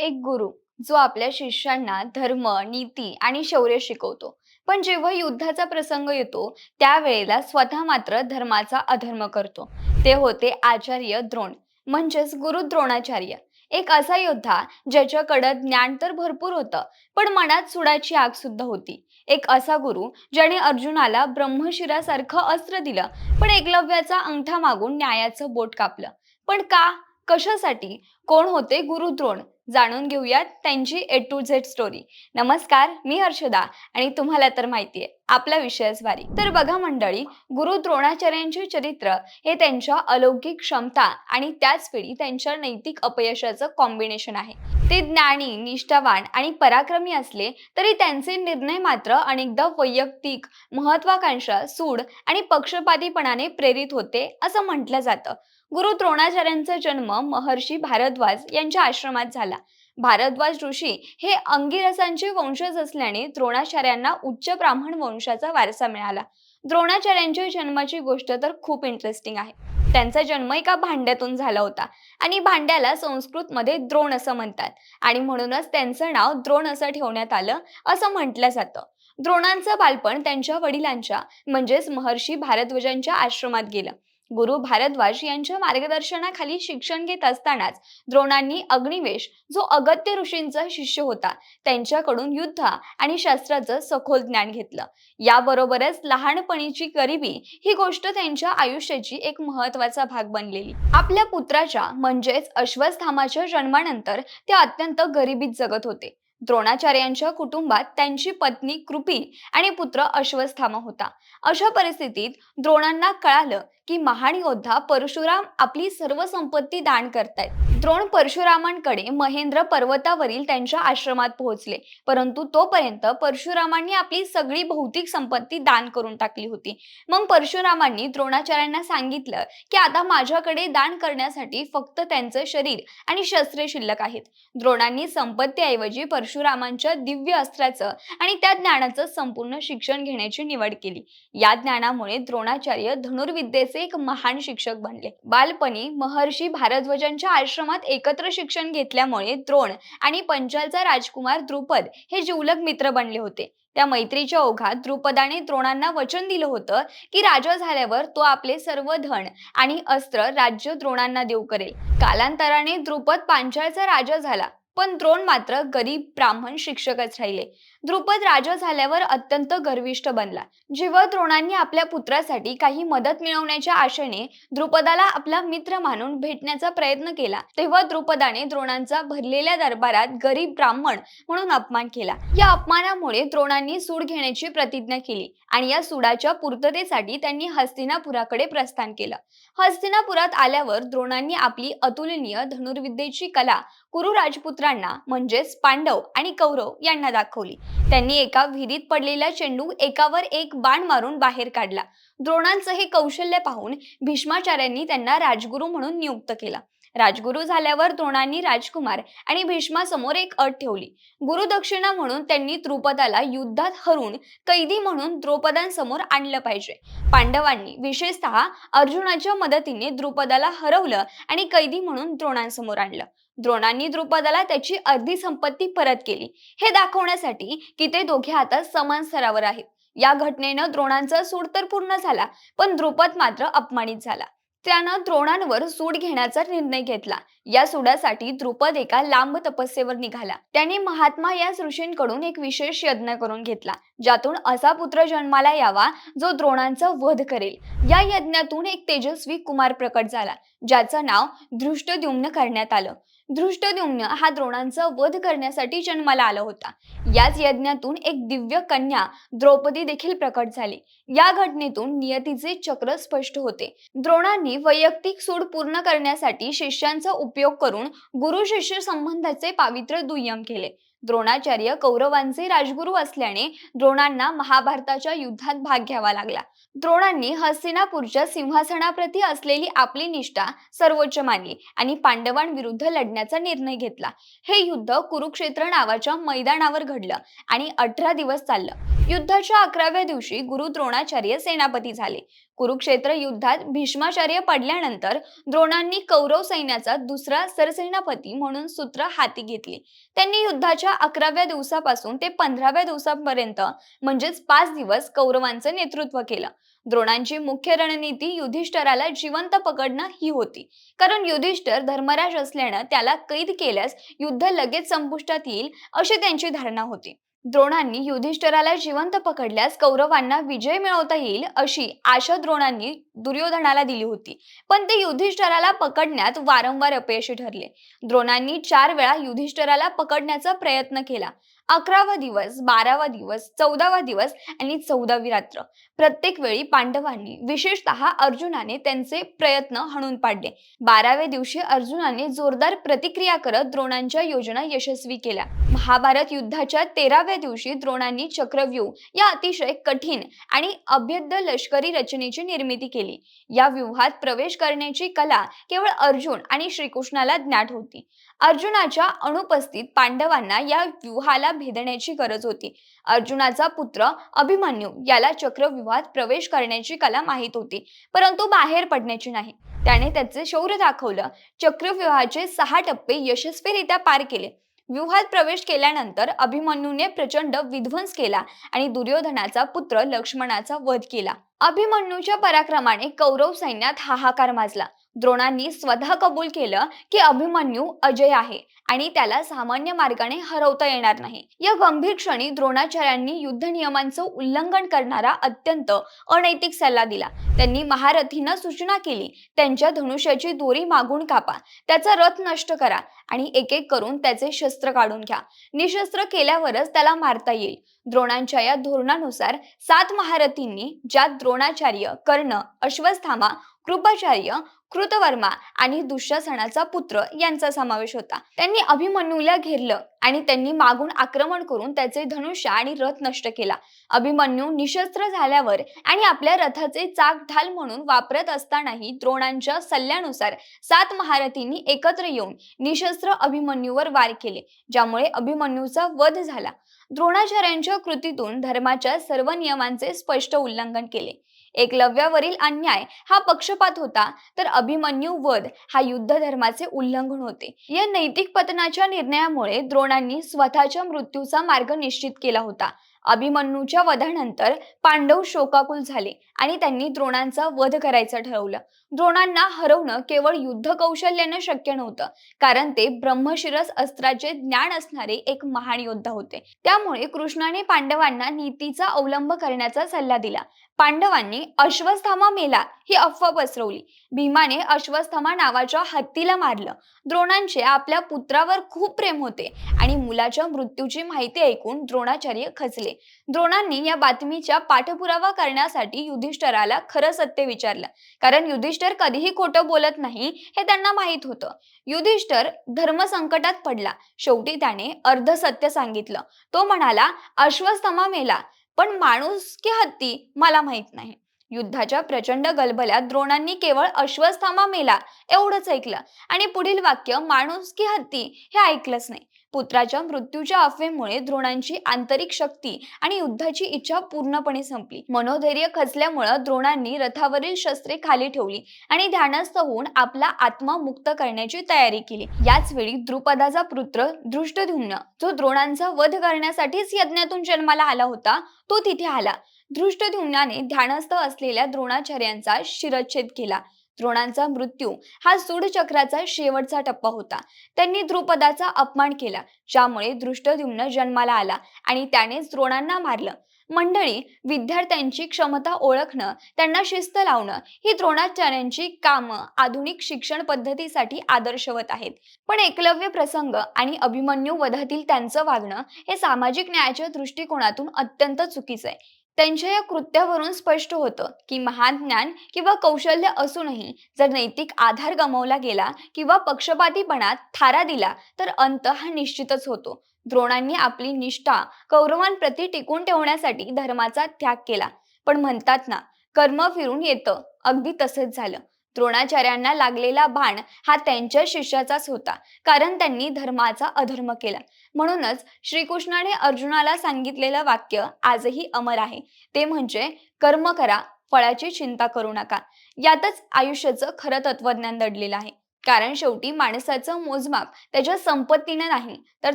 एक गुरु जो आपल्या शिष्यांना धर्म नीती आणि शौर्य शिकवतो. पण जेव्हा युद्धाचा प्रसंग येतो त्यावेळेला स्वतः मात्र धर्माचा अधर्म करतो. ते होते आचार्य द्रोण म्हणजेच गुरु द्रोणाचार्य. एक असा योद्धा ज्याच्याकडं ज्ञान तर भरपूर होतं पण मनात सुडाची आग सुद्धा होती. एक असा गुरु ज्याने अर्जुनाला ब्रह्मशिरासारखं अस्त्र दिलं पण एकलव्याचा अंगठा मागून न्यायाचं बोट कापलं. पण का? कशासाठी? कोण होते गुरु द्रोण? जाणून घेऊयात त्यांची ए टू झेड स्टोरी नमस्कार मी हर्षदा आणि तुम्हाला तर माहितीये आपला विषयच भारी तर बघा मंडळी गुरु द्रोणाचार्यांचे चरित्र हे त्यांच्या अलौकिक क्षमता आणि त्याच वेळी त्यांच्या नैतिक अपयशाचं कॉम्बिनेशन आहे. ते ज्ञानी निष्ठावान आणि पराक्रमी असले तरी त्यांचे निर्णय मात्र अनेकदा वैयक्तिक महत्वाकांक्षा सूड आणि पक्षपातीपणाने प्रेरित होते असं म्हटलं जातं. गुरु द्रोणाचार्यांचा जन्म महर्षी भारद्वाज यांच्या आश्रमात झाला. भारद्वाज ऋषी हे अंगिरसांचे वंशज असल्याने द्रोणाचार्यांना उच्च ब्राह्मण वंशाचा वारसा मिळाला. द्रोणाचार्यांच्या जन्माची गोष्ट तर खूप इंटरेस्टिंग आहे. त्यांचा जन्म एका भांड्यातून झाला होता आणि भांड्याला संस्कृत मध्ये द्रोण असं म्हणतात आणि म्हणूनच त्यांचं नाव द्रोण असं ठेवण्यात आलं असं म्हटलं जातं. द्रोणांचं बालपण त्यांच्या वडिलांच्या म्हणजेच महर्षी भारद्वाजांच्या आश्रमात गेलं. गुरु भारद्वाज यांच्या मार्गदर्शनाखाली शिक्षण घेत असतानाच द्रोणांनी अग्निवेश जो अगत्य ऋषींचा शिष्य होता त्यांच्याकडून युद्ध आणि शस्त्राचं सखोल ज्ञान घेतलं. याबरोबरच लहानपणीची गरिबी ही गोष्ट त्यांच्या आयुष्याची एक महत्त्वाचा भाग बनलेली. आपल्या पुत्राच्या म्हणजेच अश्वस्थामाच्या जन्मानंतर ते अत्यंत गरिबीत जगत होते. द्रोणाचार्यांच्या कुटुंबात त्यांची पत्नी कृपी आणि पुत्र अश्वस्थामा होता. अशा परिस्थितीत द्रोणांना कळालं की महान योद्धा परशुराम आपली सर्व संपत्ती दान करतायत. द्रोण परशुरामांकडे महेंद्र पर्वतावरील त्यांच्या आश्रमात पोहोचले. परंतु तोपर्यंत परशुरामांनी आपली सगळी भौतिक संपत्ती दान करून टाकली होती. मग परशुरामांनी द्रोणाचार्यांना सांगितलं की आता माझ्याकडे दान करण्यासाठी फक्त त्यांचं शरीर आणि शस्त्रे शिल्लक आहेत. द्रोणांनी संपत्तीऐवजी परशुरामांच्या दिव्य अस्त्राचं आणि त्या ज्ञानाचं संपूर्ण शिक्षण घेण्याची निवड केली. या ज्ञानामुळे द्रोणाचार्य धनुर्विद्येचे एक महान शिक्षक बनले. बालपणी महर्षी भारद्वाजांच्या आश्रमात एकत्र शिक्षण घेतल्यामुळे द्रोण आणि पंचालचा राजकुमार द्रुपद हे जिवलग मित्र बनले होते. त्या मैत्रीच्या ओघात द्रुपदाने द्रोणांना वचन दिलं होतं की राजा झाल्यावर तो आपले सर्व धन आणि अस्त्र राज्य द्रोणांना देऊ करेल. कालांतराने द्रुपद पांचाळचा राजा झाला पण द्रोण मात्र गरीब ब्राह्मण शिक्षकच राहिले. द्रुपद राजा झाल्यावर अत्यंत गर्विष्ठ बनला. जेव्हा द्रोणांनी आपल्या पुत्रासाठी काही मदत मिळवण्याच्या आशेने द्रुपदाला आपला मित्र मानून भेटण्याचा प्रयत्न केला. तेव्हा द्रुपदाने द्रोणांचा भरलेल्या दरबारात गरीब ब्राह्मण म्हणून अपमान केला. या अपमानामुळे द्रोणांनी सूड घेण्याची प्रतिज्ञा केली आणि या सुडाच्या पूर्ततेसाठी त्यांनी हस्तिनापुराकडे प्रस्थान केलं. हस्तिनापुरात आल्यावर द्रोणांनी आपली अतुलनीय धनुर्विद्येची कला कुरु राजपुत्रांना म्हणजेच पांडव आणि कौरव यांना दाखवली. त्यांनी एका विहिरीत पडलेला चेंडू एकावर एक बाण मारून बाहेर काढला. द्रोणांचं हे कौशल्य पाहून भीष्माचार्यांनी त्यांना राजगुरू म्हणून नियुक्त केला. राजगुरू झाल्यावर द्रोणांनी राजकुमार आणि भीष्मासमोर एक अट ठेवली. गुरुदक्षिणा म्हणून त्यांनी द्रुपदाला युद्धात हरून कैदी म्हणून द्रौपदांसमोर आणलं पाहिजे. पांडवांनी विशेषतः अर्जुनाच्या मदतीने द्रुपदाला हरवलं आणि कैदी म्हणून द्रोणांसमोर आणलं. द्रोणांनी द्रुपदाला त्याची अर्धी संपत्ती परत केली. हे दाखवण्यासाठी की ते दोघे आता समान स्तरावर आहेत. या घटनेनं द्रोणांचा सूड तर पूर्ण झाला पण द्रुपद मात्र अपमानित झाला. त्यानं द्रोणांवर सूड घेण्याचा निर्णय घेतला. या सुडासाठी द्रुपद एका लांब तपस्येवर निघाला. त्याने महात्मा या ऋषींकडून एक विशेष यज्ञ करून घेतला ज्यातून असा पुत्र जन्माला यावा जो द्रोणांचा वध करेल. या यज्ञातून एक तेजस्वी कुमार प्रकट झाला ज्याचं नाव धृष्टद्युम्न करण्यात आलं. धृष्टद्युम्न हा द्रोणांचा वध करण्यासाठी जन्माला आला होता. याच यज्ञातून एक दिव्य कन्या द्रौपदी देखील प्रकट झाली. या घटनेतून नियतीचे चक्र स्पष्ट होते. द्रोणांनी वैयक्तिक सूड पूर्ण करण्यासाठी शिष्यांचा उपयोग करून गुरु शिष्य संबंधाचे पावित्र्य दुय्यम केले. द्रोणाचार्य कौरवांचे राजगुरू असल्याने द्रोणांना महाभारताच्या युद्धात भाग घ्यावा लागला. द्रोणांनी हस्तिनापूरच्या सिंहासनाप्रती असलेली आपली निष्ठा सर्वोच्च मानली आणि पांडवांविरुद्ध लढण्याचा निर्णय घेतला. हे युद्ध कुरुक्षेत्र नावाच्या मैदानावर घडलं आणि अठरा दिवस चाललं. युद्धाच्या अकराव्या दिवशी गुरु द्रोणाचार्य सेनापती झाले. कुरुक्षेत्र युद्धात भीष्माचार्य पडल्यानंतर द्रोणांनी कौरव सैन्याचा दुसरा सरसेनापती म्हणून सूत्र हाती घेतली. त्यांनी युद्धाच्या अकराव्या दिवसापासून ते पंधराव्या दिवसापर्यंत म्हणजेच पाच दिवस कौरवांचं नेतृत्व केलं. द्रोणांची मुख्य रणनीती युधिष्ठराला जिवंत पकडणं ही होती. कारण युधिष्ठर धर्मराज असल्यानं त्याला कैद केल्यास युद्ध लगेच संपुष्टात येईल अशी त्यांची धारणा होती. द्रोणांनी युधिष्ठराला जिवंत पकडल्यास कौरवांना विजय मिळवता येईल अशी आशा द्रोणांनी दुर्योधनाला दिली होती. पण ते युधिष्ठराला पकडण्यात वारंवार अपयशी ठरले. द्रोणांनी चार वेळा युधिष्ठराला पकडण्याचा प्रयत्न केला. अकरावा दिवस बारावा दिवस चौदावा दिवस आणि चौदावी रात्र. प्रत्येक वेळी पांडवांनी विशेषतः अर्जुनाने त्यांचे प्रयत्न हणून पाडले. बाराव्या दिवशी अर्जुनाने जोरदार प्रतिक्रिया करत द्रोणांच्या योजना यशस्वी केल्या. महाभारत युद्धाच्या तेराव्या दिवशी द्रोणांनी चक्रव्यूह या अतिशय कठीण आणि अभेद्य लष्करी रचनेची निर्मिती केली. या व्यूहात प्रवेश करण्याची कला केवळ अर्जुन आणि श्रीकृष्णाला ज्ञात होती. अर्जुनाच्या अनुपस्थित पांडवांना या व्यूहाला भेदण्याची गरज होती. अर्जुनाचा पुत्र अभिमन्यू याला चक्रव्यूहात प्रवेश करण्याची कला माहीत होती परंतु बाहेर पडण्याची नाही. त्याने त्याचे शौर्य दाखवलं. चक्रव्यूहाचे सहा टप्पे यशस्वीरित्या पार केले. व्यूहात प्रवेश केल्यानंतर अभिमन्यूने प्रचंड विध्वंस केला आणि दुर्योधनाचा पुत्र लक्ष्मणाचा वध केला. अभिमन्यूच्या पराक्रमाने कौरव सैन्यात हाहाकार माजला. द्रोणांनी स्वतः कबूल केलं की अभिमन्यू अजय आहे आणि त्याला सामान्य मार्गाने हरवता येणार नाही. या गंभीर क्षणी द्रोणाचार्यांनी युद्ध नियमांचं उल्लंघन करणारा अत्यंत अनैतिक सल्ला दिला. त्यांनी महारथींना सूचना केली त्यांच्या धनुष्याची दोरी मागून कापा त्याचा रथ नष्ट करा आणि एक एक करून त्याचे शस्त्र काढून घ्या. निशस्त्र केल्यावरच त्याला मारता येईल. द्रोणांच्या या धोरणानुसार सात महारथींनी ज्यात द्रोणाचार्य कर्ण अश्वस्थामा कृपाचार्य कृतवर्मा आणि दुःशासनाचा पुत्र यांचा समावेश होता. त्यांनी अभिमन्यूला घेरलं आणि त्यांनी मागून आक्रमण करून त्याचे धनुष्य आणि रथ नष्ट केला. अभिमन्यू निशस्त्र झाल्यावर आणि आपल्या रथाचे चाक ढाल म्हणून वापरत असतानाही द्रोणांच्या सल्ल्यानुसार सात महारथींनी एकत्र येऊन निशस्त्र अभिमन्यूवर वार केले ज्यामुळे अभिमन्यूचा वध झाला. द्रोणाचार्यांच्या कृतीतून धर्माच्या सर्व नियमांचे स्पष्ट उल्लंघन केले. एकलव्यावरील अन्याय हा पक्षपात होता तर अभिमन्यू वध हा युद्ध धर्माचे उल्लंघन होते. या नैतिक पतनाच्या निर्णयामुळे द्रोणांनी स्वतःच्या मृत्यूचा मार्ग निश्चित केला होता. अभिमन्यूच्या वधानंतर पांडव शोकाकुल झाले आणि त्यांनी द्रोणांचा वध करायचं ठरवलं. द्रोणांना हरवणं केवळ युद्ध कौशल्यानं शक्य नव्हतं कारण ते ब्रह्मशिरस अस्त्राचे ज्ञान असणारे एक महान योद्धा होते. त्यामुळे कृष्णाने पांडवांना नीतीचा अवलंब करण्याचा सल्ला दिला. पांडवांनी अश्वस्थामा मेला ही अफवा पसरवली. भीमाने अश्वस्थामा नावाच्या हत्तीला मारलं. द्रोणांचे आपल्या पुत्रावर खूप प्रेम होते आणि मुलाच्या मृत्यूची माहिती ऐकून द्रोणाचार्य खचले. द्रोणांनी या बातमीच्या पाठपुरावा करण्यासाठी युधिष्ठराला खरं सत्य विचारलं. कारण युधिष्ठर कधीही खोटं बोलत नाही हे त्यांना माहीत होतं. युधिष्ठर धर्म संकटात पडला. शेवटी त्याने अर्ध सत्य सांगितलं. तो म्हणाला अश्वस्थमा मेला. पण माणूस की हत्ती मला माहीत नाही. युद्धाच्या प्रचंड गलबल्यात द्रोणांनी केवळ अश्वस्थामा मेला एवढंच ऐकलं. आणि पुढील वाक्य माणूस की हत्ती हे ऐकलंच नाही. पुत्राच्या मृत्यूच्या अफवेमुळे द्रोणांची आंतरिक शक्ती आणि युद्धाची इच्छा पूर्णपणे संपली. मनोधैर्य खचल्यामुळे द्रोणांनी रथावरील शस्त्रे खाली ठेवली आणि ध्यानस्थ होऊन आपला आत्मा मुक्त करण्याची तयारी केली. याच वेळी द्रुपदाचा पुत्र धृष्टधुम्न जो द्रोणांचा वध करण्यासाठीच यज्ञातून जन्माला आला होता तो तिथे आला. दृष्टद्युम्नाने ध्यानस्थ असलेल्या द्रोणाचार्यांचा शिरच्छेद केला. द्रोणांचा मृत्यू हा सूडचक्राचा शेवटचा टप्पा होता. त्यांनी द्रुपदाचा अपमान केला ज्यामुळे दृष्टद्युम्न जन्माला आला आणि त्यानेच द्रोणांना मारलं. मंडळी विद्यार्थ्यांची क्षमता ओळखणं त्यांना शिस्त लावणं ही द्रोणाचार्यांची कामं आधुनिक शिक्षण पद्धतीसाठी आदर्शवत आहेत. पण एकलव्य प्रसंग आणि अभिमन्यू वधातील त्यांचं वागणं हे सामाजिक न्यायाच्या दृष्टिकोनातून अत्यंत चुकीचं आहे. त्यांच्या या कृत्यावरून स्पष्ट होतं की महान ज्ञान किंवा कौशल्य असूनही जर नैतिक आधार गमावला गेला किंवा पक्षपातीपणात थारा दिला तर अंत हा निश्चितच होतो. द्रोणांनी आपली निष्ठा कौरवांप्रती टिकून ठेवण्यासाठी धर्माचा त्याग केला. पण म्हणतात ना कर्म फिरून येतं. अगदी तसंच झालं. द्रोणाचार्यांना लागलेला बाण हा त्यांच्या शिष्याचाच होता कारण त्यांनी धर्माचा अधर्म केला. म्हणूनच श्रीकृष्णाने अर्जुनाला सांगितलेलं वाक्य आजही अमर आहे. ते म्हणजे कर्म करा फळाची चिंता करू नका. यातच आयुष्याचं खरं तत्वज्ञान दडलेलं आहे. कारण शेवटी माणसाचं मोजमाप त्याच्या संपत्तीने नाही तर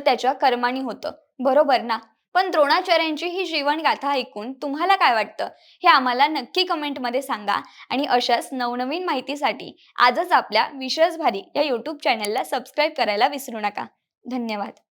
त्याच्या कर्माने होतं. बरोबर ना? पण द्रोणाचार्यांची ही जीवनगाथा ऐकून तुम्हाला काय वाटतं? हे आम्हाला नक्की कमेंटमध्ये सांगा आणि अशाच नवनवीन माहितीसाठी आजच आपल्या विशेष भारी या यूट्यूब चॅनलला सबस्क्राईब करायला विसरू नका. धन्यवाद.